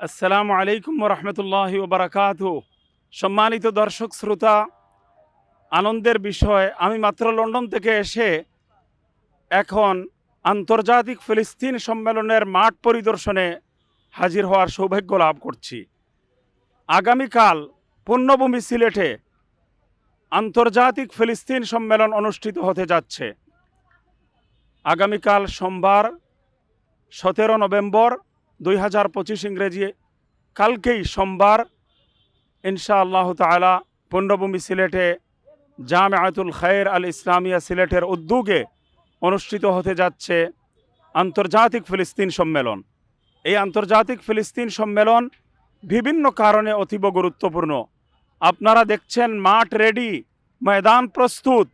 আসসালামু আলাইকুম রহমতুল্লাহ বারাকাত সম্মানিত দর্শক, শ্রোতা, আনন্দের বিষয়, আমি মাত্র লন্ডন থেকে এসে এখন আন্তর্জাতিক ফিলিস্তিন সম্মেলনের মাঠ পরিদর্শনে হাজির হওয়ার সৌভাগ্য লাভ করছি। আগামীকাল পুণ্যভূমি সিলেটে আন্তর্জাতিক ফিলিস্তিন সম্মেলন অনুষ্ঠিত হতে যাচ্ছে। আগামীকাল সোমবার, সতেরো নভেম্বর দুই হাজার পঁচিশ ইংরেজি কালকেই সোমবার ইনশা আল্লাহ তালা পুণ্যভূমি সিলেটে জামে খায়ের আল ইসলামিয়া সিলেটের উদ্যোগে অনুষ্ঠিত হতে যাচ্ছে আন্তর্জাতিক ফিলিস্তিন সম্মেলন। এই আন্তর্জাতিক ফিলিস্তিন সম্মেলন বিভিন্ন কারণে অতীব গুরুত্বপূর্ণ। আপনারা দেখছেন মাঠ রেডি, ময়দান প্রস্তুত।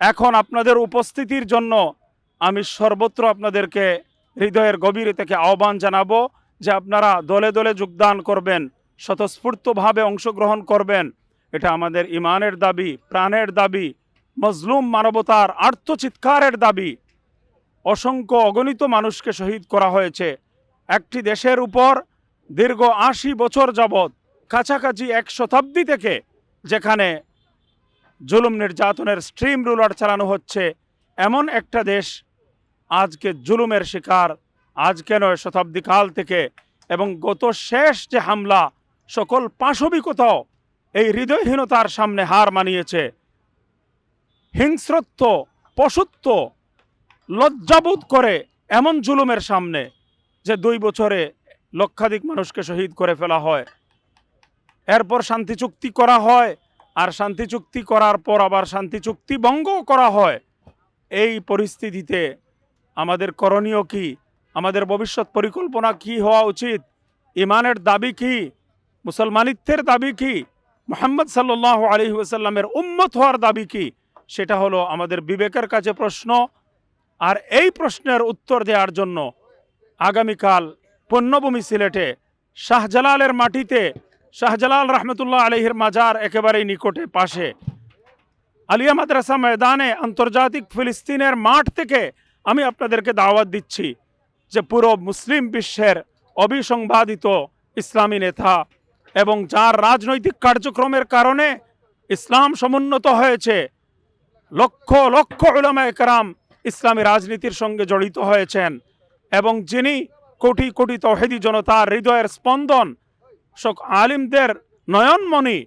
এখন আপনাদের উপস্থিতির জন্য আমি সর্বত্র আপনাদেরকে হৃদয়ের গভীরে থেকে আহ্বান জানাব যে আপনারা দলে দলে যোগদান করবেন, স্বতঃস্ফূর্তভাবে অংশগ্রহণ করবেন। এটা আমাদের ইমানের দাবি, প্রাণের দাবি, মজলুম মানবতার আর্থচিৎকারের দাবি। অসংখ্য অগণিত মানুষকে শহীদ করা হয়েছে। একটি দেশের উপর দীর্ঘ আশি বছর যাবৎ কাছাকাছি এক শতাব্দী থেকে যেখানে জুলুম নির্যাতনের স্ট্রিম রুলার চালানো হচ্ছে, এমন একটা দেশ আজকে জুলুমের শিকার আজকে নয় শতাব্দীকাল থেকে? এবং গত শেষ যে হামলা, সকল পাশবিকতাও এই হৃদয়হীনতার সামনে হার মানিয়েছে। হিংস্রত্ব, পশুত্ব লজ্জাবোধ করে এমন জুলুমের সামনে যে দুই বছরে লক্ষাধিক মানুষকে শহীদ করে ফেলা হয়। এরপর শান্তি চুক্তি করা হয় আর শান্তি চুক্তি করার পর আবার শান্তি চুক্তি ভঙ্গও করা হয়। এই পরিস্থিতিতে আমাদের করণীয় কি? আমাদের ভবিষ্যৎ পরিকল্পনা কি হওয়া উচিত? ইমানের দাবি কি? মুসলমানিত্বের দাবি কি? মোহাম্মদ সাল্লাহ আলী ওসাল্লামের উম্মত হওয়ার দাবি কি? সেটা হলো আমাদের বিবেকের কাছে প্রশ্ন। আর এই প্রশ্নের উত্তর দেওয়ার জন্য আগামীকাল পণ্যভূমি সিলেটে শাহজালালের মাটিতে, শাহজালাল রহমতুল্লাহ আলহির মাজার একেবারেই নিকটে পাশে, আলিয়া মাদ্রাসা ময়দানে আন্তর্জাতিক ফিলিস্তিনের মাঠ থেকে আমি আপনাদেরকে দাওয়াত দিচ্ছি যে পুরো মুসলিম বিশ্বের অবিসংবাদিত ইসলামী নেতা এবং যার রাজনৈতিক কার্যক্রমের কারণে ইসলাম সমুন্নত হয়েছে, লক্ষ লক্ষ উলামা একরাম ইসলামী রাজনীতির সঙ্গে জড়িত হয়েছেন এবং যিনি কোটি কোটি তহেদি জনতার হৃদয়ের স্পন্দন, শোক আলিমদের নয়নমণি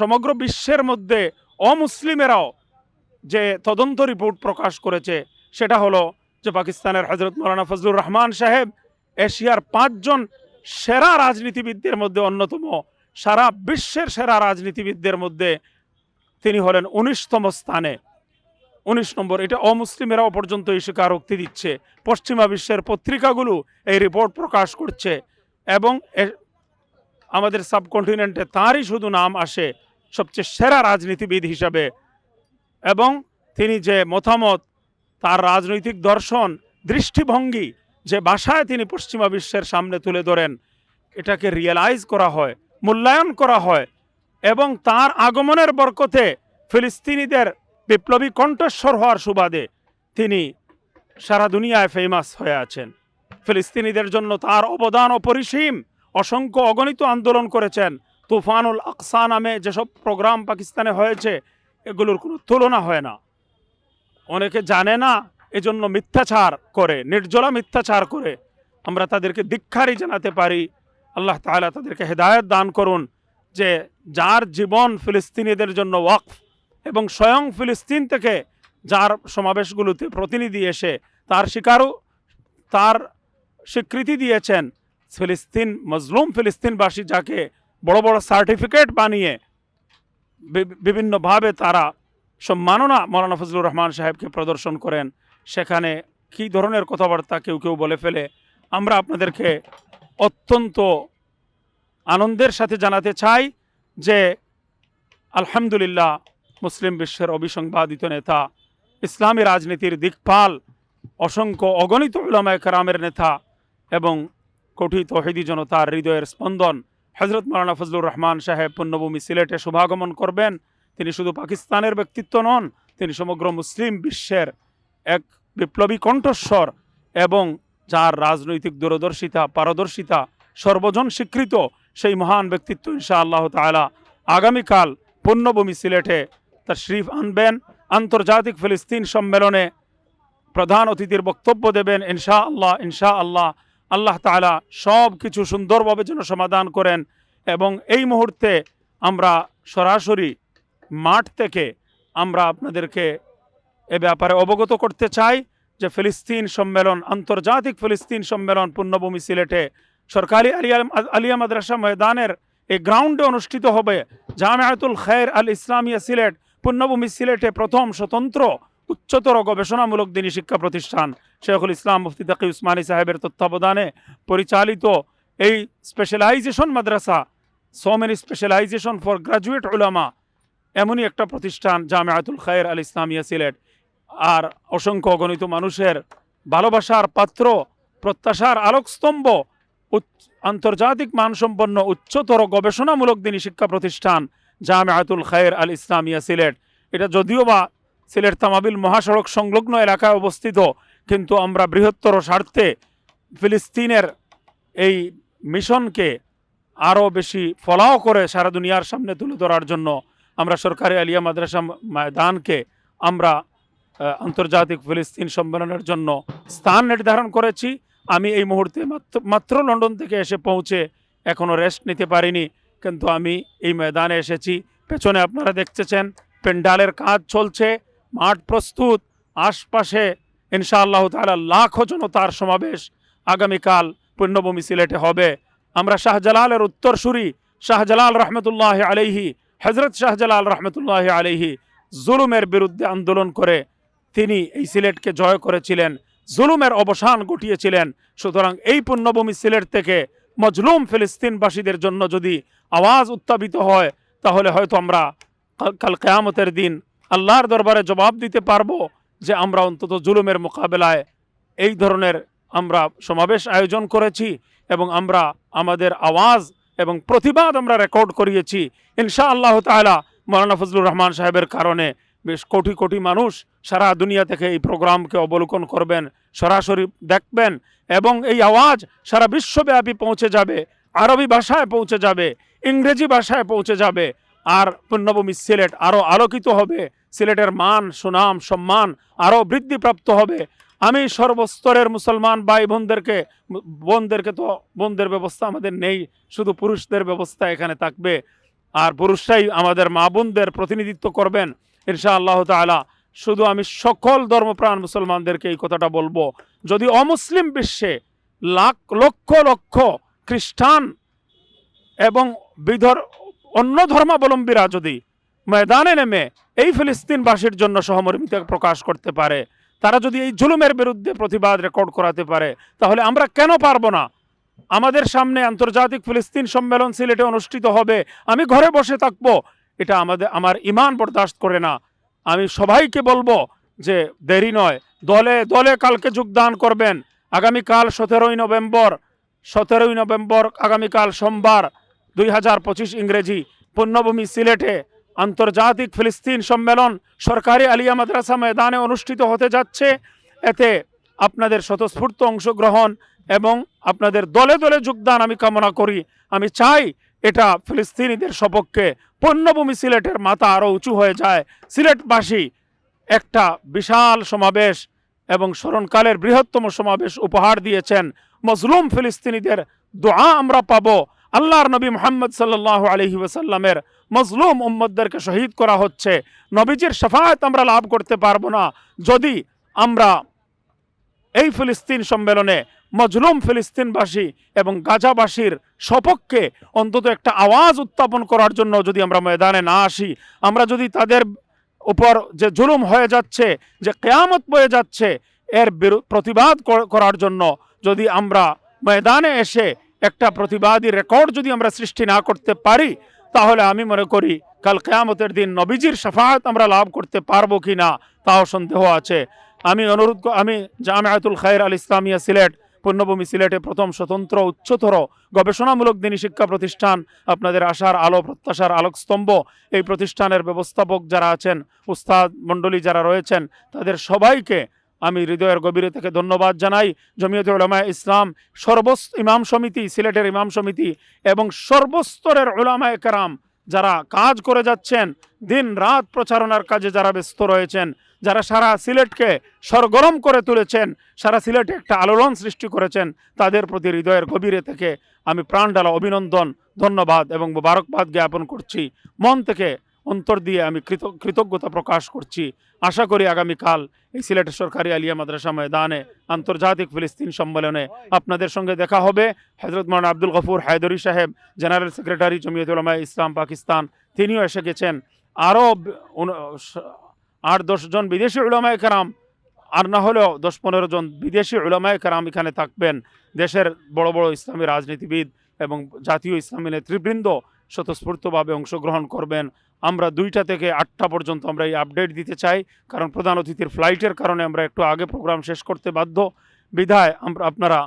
সমগ্র বিশ্বের মধ্যে অমুসলিমেরাও যে তদন্ত রিপোর্ট প্রকাশ করেছে, সেটা হলো যে পাকিস্তানের হজরত মৌলানা ফজলুর রহমান সাহেব এশিয়ার পাঁচজন সেরা রাজনীতিবিদদের মধ্যে অন্যতম। সারা বিশ্বের সেরা রাজনীতিবিদদের মধ্যে তিনি হলেন উনিশতম স্থানে। উনিশ নম্বর, এটা অমুসলিমেরাও পর্যন্ত এই স্বীকারোক্তি দিচ্ছে। পশ্চিমা বিশ্বের পত্রিকাগুলো এই রিপোর্ট প্রকাশ করছে এবং আমাদের সাবকন্টিনেন্টে তাঁরই শুধু নাম আসে সবচেয়ে সেরা রাজনীতিবিদ হিসাবে এবং তিনি যে মতামত, তার রাজনৈতিক দর্শন, দৃষ্টিভঙ্গি যে ভাষায় তিনি পশ্চিমা বিশ্বের সামনে তুলে ধরেন, এটাকে রিয়েলাইজ করা হয়, মূল্যায়ন করা হয় এবং তার আগমনের বরকতে ফিলিস্তিনিদের বিপ্লবী কণ্ঠস্বর হওয়ার সুবাদে তিনি সারা দুনিয়ায় ফেমাস হয়ে আছেন। ফিলিস্তিনিদের জন্য তার অবদান অপরিসীম, অসংখ্য অগণিত আন্দোলন করেছেন। তুফানুল আকসা নামে যেসব প্রোগ্রাম পাকিস্তানে হয়েছে এগুলোর কোনো তুলনা হয় না। অনেকে জানে না, এজন্য মিথ্যাচার করে, নির্জলা মিথ্যাচার করে। আমরা তাদেরকে দীক্ষারই জানাতে পারি। আল্লাহ তাহলে তাদেরকে হেদায়ত দান করুন যে যার জীবন ফিলিস্তিনিদের জন্য ওয়াকফ এবং স্বয়ং ফিলিস্তিন থেকে যার সমাবেশগুলোতে প্রতিনিধি এসে তার শিকারও তার স্বীকৃতি দিয়েছেন ফিলিস্তিন, মজলুম ফিলিস্তিনবাসী যাকে বড় বড় সার্টিফিকেট বানিয়ে বিভিন্নভাবে তারা সম্মাননা মৌলানা ফজলুর রহমান সাহেবকে প্রদর্শন করেন। সেখানে কী ধরনের কথাবার্তা কেউ কেউ বলে ফেলে। আমরা আপনাদেরকে অত্যন্ত আনন্দের সাথে জানাতে চাই যে আলহামদুলিল্লাহ মুসলিম বিশ্বের অবিসংবাদিত নেতা, ইসলামী রাজনীতির দিকপাল, অসংখ্য অগণিত উলামায় কারামের নেতা এবং কোটি তহিদি জনতার হৃদয়ের স্পন্দন হজরত মৌলানা ফজলুর রহমান সাহেব পুণ্যভূমি সিলেটে শুভাগমন করবেন। তিনি শুধু পাকিস্তানের ব্যক্তিত্ব নন, তিনি সমগ্র মুসলিম বিশ্বের এক বিপ্লবী কণ্ঠস্বর এবং যার রাজনৈতিক দূরদর্শিতা, পারদর্শিতা সর্বজন স্বীকৃত, সেই মহান ব্যক্তিত্ব ইনশা আল্লাহ তালা আগামীকাল পুণ্যভূমি সিলেটে তার শরীফ আনবেন। আন্তর্জাতিক ফিলিস্তিন সম্মেলনে প্রধান অতিথির বক্তব্য দেবেন ইনশা আল্লাহ ইনশা আল্লাহ আল্লাহ তালা সব কিছু সুন্দরভাবে যেন সমাধান করেন এবং এই মুহূর্তে আমরা সরাসরি মাঠ থেকে আমরা আপনাদেরকে এ ব্যাপারে অবগত করতে চাই যে ফিলিস্তিন সম্মেলন, আন্তর্জাতিক ফিলিস্তিন সম্মেলন পুণ্যভূমি সিলেটে সরকারি আলিয়া আলিয়া মাদ্রাসা ময়দানের এই গ্রাউন্ডে অনুষ্ঠিত হবে। জামিয়াতুল খায়ের আল ইসলামিয়া সিলেট পুণ্যভূমি সিলেটে প্রথম স্বতন্ত্র উচ্চতর গবেষণামূলক দিনী শিক্ষা প্রতিষ্ঠান শেখুল ইসলাম মুফতি তাকি উসমানী সাহেবের তত্ত্বাবধানে পরিচালিত এই specialisation Madrasa so many specialisation for graduate উলামা এমনই একটা প্রতিষ্ঠান জামিয়াতুল খায়ের আল ইসলামিয়া সিলেট। আর অসংখ্য গণিত মানুষের ভালোবাসার পাত্র, প্রত্যাশার আলোকস্তম্ভ আন্তর্জাতিক মানসম্পন্ন উচ্চতর গবেষণামূলক দিনী শিক্ষা প্রতিষ্ঠান জামিয়াতুল খায়ের আল ইসলামিয়া সিলেট। এটা যদিও বা সিলেট তামাবিল মহাসড়ক সংলগ্ন এলাকায় অবস্থিত। কিন্তু আমরা বৃহত্তর স্বার্থে ফিলিস্তিনের এই মিশনকে আরও বেশি ফলাও করে সারা দুনিয়ার সামনে তুলে ধরার জন্য আমরা সরকারি আলিয়া মাদ্রাসা ময়দানকে আমরা আন্তর্জাতিক ফিলিস্তিন সম্মেলনের জন্য স্থান নির্ধারণ করেছি। আমি এই মুহূর্তে মাত্র লন্ডন থেকে এসে পৌঁছে এখনও রেস্ট নিতে পারিনি। কিন্তু আমি এই ময়দানে এসেছি। পেছনে আপনারা দেখতেছেন, পেন্ডালের কাজ চলছে। মাঠ প্রস্তুত, আশপাশে ইনশাআল্লাহ তাআলা লাখো জনতার সমাবেশ আগামীকাল পুণ্যভূমি সিলেটে হবে। আমরা শাহজালালের উত্তরসূরি শাহজালাল রহমতুল্লাহ আলাইহি হজরত শাহজালাল রহমতুল্লাহ আলাইহি জুলুমের বিরুদ্ধে আন্দোলন করে তিনি এই সিলেটকে জয় করেছিলেন, জুলুমের অবসান ঘটিয়েছিলেন। সুতরাং এই পুণ্যভূমি সিলেট থেকে মজলুম ফিলিস্তিনবাসীদের জন্য যদি আওয়াজ উত্থাপিত হয়, তাহলে হয়তো আমরা কাল কেয়ামতের দিন আল্লাহর দরবারে জবাব দিতে পারব যে আমরা অন্তত জুলুমের মোকাবেলায় এই ধরনের আমরা সমাবেশ আয়োজন করেছি এবং আমরা আমাদের আওয়াজ এবং প্রতিবাদ আমরা রেকর্ড করিয়েছি। ইনশা আল্লাহ তাআলা মৌলানা ফজলুর রহমান সাহেবের কারণে বেশ কোটি কোটি মানুষ সারা দুনিয়া থেকে এই প্রোগ্রামকে অবলোকন করবেন, সরাসরি দেখবেন এবং এই আওয়াজ সারা বিশ্বব্যাপী পৌঁছে যাবে, আরবি ভাষায় পৌঁছে যাবে, ইংরেজি ভাষায় পৌঁছে যাবে, আর পুণ্যভূমি সিলেট আরও আলোকিত হবে। সিলেটের মান, সুনাম, সম্মান আরও বৃদ্ধিপ্রাপ্ত হবে। আমি সর্বস্তরের মুসলমান ভাই বোনদেরকে বোনদেরকে তো বোনদের ব্যবস্থা আমাদের নেই, শুধু পুরুষদের ব্যবস্থা এখানে থাকবে। আর পুরুষরাই আমাদের মা বোনদের প্রতিনিধিত্ব করবেন ইনশা আল্লাহ তালা শুধু আমি সকল ধর্মপ্রাণ মুসলমানদেরকে এই কথাটা বলব, যদি অমুসলিম বিশ্বে লাখ, লক্ষ লক্ষ খ্রিস্টান এবং বিধর অন্য ধর্মাবলম্বীরা যদি ময়দানে নেমে এই ফিলিস্তিনবাসীর জন্য সহমর্মিতা প্রকাশ করতে পারে। তারা যদি এই জুলুমের বিরুদ্ধে প্রতিবাদ রেকর্ড করাতে পারে, তাহলে আমরা কেন পারব না? আমাদের সামনে আন্তর্জাতিক ফিলিস্তিন সম্মেলন সিলেটে অনুষ্ঠিত হবে। আমি ঘরে বসে থাকব। এটা আমাদের, আমার ইমান বরদাস্ত করে না। আমি সবাইকে বলব যে দেরি নয়। দলে দলে কালকে যোগদান করবেন। আগামীকাল সতেরোই নভেম্বর সতেরোই নভেম্বর, আগামীকাল সোমবার, দুই হাজার পঁচিশ ইংরেজি পুণ্যভূমি সিলেটে আন্তর্জাতিক ফিলিস্তিন সম্মেলন সরকারি আলিয়া মাদ্রাসা ময়দানে অনুষ্ঠিত হতে যাচ্ছে। এতে আপনাদের স্বতঃস্ফূর্ত অংশগ্রহণ এবং আপনাদের দলে দলে যোগদান আমি কামনা করি। আমি চাই এটা ফিলিস্তিনিদের সপক্ষে পণ্যভূমি সিলেটের মাথা আরও উঁচু হয়ে যায়। সিলেটবাসী একটা বিশাল সমাবেশ এবং স্মরণকালের বৃহত্তম সমাবেশ উপহার দিয়েছেন। মজলুম ফিলিস্তিনিদের দোয়া আমরা পাবো। আল্লাহর নবী মোহাম্মদ সাল্লাহ আলহি ওসাল্লামের মজলুম উম্মদদেরকে শহীদ করা হচ্ছে। নবীজির শাফায়াত আমরা লাভ করতে পারব না। যদি আমরা এই ফিলিস্তিন সম্মেলনে মজলুম ফিলিস্তিনবাসী এবং গাজাবাসীর সপক্ষে অন্তত একটা আওয়াজ উত্থাপন করার জন্য যদি আমরা ময়দানে না আসি, আমরা যদি তাদের উপর যে জুলুম হয়ে যাচ্ছে, যে কেয়ামত বয়ে যাচ্ছে, এর প্রতিবাদ করার জন্য যদি আমরা ময়দানে এসে একটা প্রতিবাদী রেকর্ড যদি আমরা সৃষ্টি না করতে পারি, তাহলে আমি মনে করি কাল কেয়ামতের দিন নবীজির সাফায়াত আমরা লাভ করতে পারব কি না, তাও সন্দেহ আছে। আমি অনুরোধ আমি জামিয়াতুল খায়ের আল ইসলামিয়া সিলেট পুণ্যভূমি সিলেটে প্রথম স্বতন্ত্র উচ্চতর গবেষণামূলক দিনী শিক্ষা প্রতিষ্ঠান আপনাদের আশার আলো, প্রত্যাশার আলোকস্তম্ভ। এই প্রতিষ্ঠানের ব্যবস্থাপক যারা আছেন, উস্তাদ মণ্ডলী যারা রয়েছেন, তাদের সবাইকে আমি হৃদয়ের গভীরে থেকে ধন্যবাদ জানাই। জমিয়ত উলামা ইসলাম সর্বস ইমাম সমিতি, সিলেটের ইমাম সমিতি এবং সর্বস্তরের উলামা একরাম যারা কাজ করে যাচ্ছেন, দিন রাত প্রচারণার কাজে যারা ব্যস্ত রয়েছেন, যারা সারা সিলেটকে সরগরম করে তুলেছেন, সারা সিলেটে একটা আলোড়ন সৃষ্টি করেছেন, তাদের প্রতি হৃদয়ের গভীরে থেকে আমি প্রাণডালা অভিনন্দন, ধন্যবাদ এবং মোবারকবাদ জ্ঞাপন করছি। মন থেকে অন্তর দিয়ে আমি কৃত, কৃতজ্ঞতা প্রকাশ করছি। আশা করি আগামীকাল এই সিলেটের সরকারি আলিয়া মাদ্রাসা ময়দানে আন্তর্জাতিক ফিলিস্তিন সম্মেলনে আপনাদের সঙ্গে দেখা হবে। হজরত মৌলানা আব্দুল গফুর হায়দরি সাহেব, জেনারেল সেক্রেটারি জমিয়ত উলামা ইসলাম পাকিস্তান, তিনিও এসে গেছেন। আরও আট দশজন বিদেশি উলামায় কারাম, আর না হলেও দশ, পনেরো জন বিদেশি উলামায় কারাম এখানে থাকবেন। দেশের বড় বড় ইসলামী রাজনীতিবিদ এবং জাতীয় ইসলামী নেতৃবৃন্দ স্বতঃস্ফূর্তভাবে অংশগ্রহণ করবেন। আমরা দুইটা থেকে আটটা পর্যন্ত আমরা এই আপডেট দিতে চাই, কারণ প্রধান অতিথির ফ্লাইটের কারণে আমরা একটু আগে প্রোগ্রাম শেষ করতে বাধ্য। বিধায় আমরা আপনারা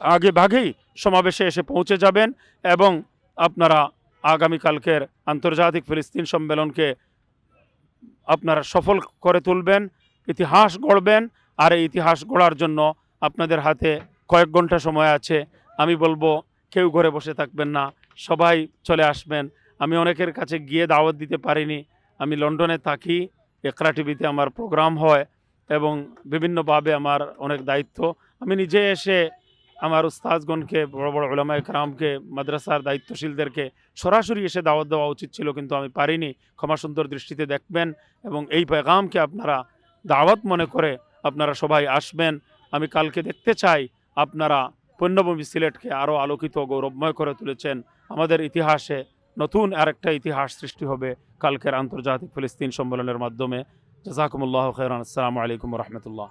আগে ভাগেই সমাবেশে এসে পৌঁছে যাবেন এবং আপনারা আগামীকালকের আন্তর্জাতিক ফিলিস্তিন সম্মেলনকে আপনারা সফল করে তুলবেন, ইতিহাস গড়বেন, আর এই ইতিহাস গড়ার জন্য আপনাদের হাতে কয়েক ঘণ্টা সময় আছে। আমি বলব, কেউ ঘরে বসে থাকবেন না। সবাই চলে আসবেন। আমি অনেকের কাছে গিয়ে দাওয়াত দিতে পারিনি। আমি লন্ডনে থাকি, একরা টিভিতে আমার প্রোগ্রাম হয় এবং বিভিন্নভাবে আমার অনেক দায়িত্ব। আমি নিজে এসে আমার উস্তাজগণকে বড় বড় ওলামা একরামকে মাদ্রাসার দায়িত্বশীলদেরকে সরাসরি এসে দাওয়াত দেওয়া উচিত ছিল কিন্তু আমি পারিনি। ক্ষমা সুন্দর দৃষ্টিতে দেখবেন এবং এই পেগামকে আপনারা দাওয়াত মনে করে আপনারা সবাই আসবেন। আমি কালকে দেখতে চাই আপনারা পণ্যভূমি সিলেটকে আরও আলোকিত গৌরবময় করে তুলেছেন। আমাদের ইতিহাসে নতুন আরেকটা ইতিহাস সৃষ্টি হবে কালকের আন্তর্জাতিক ফিলিস্তিন সম্মেলনের মাধ্যমে। জাজাকুমুল্লাহ খেরান আসসালামু আলাইকুম রহমতুল্লাহ।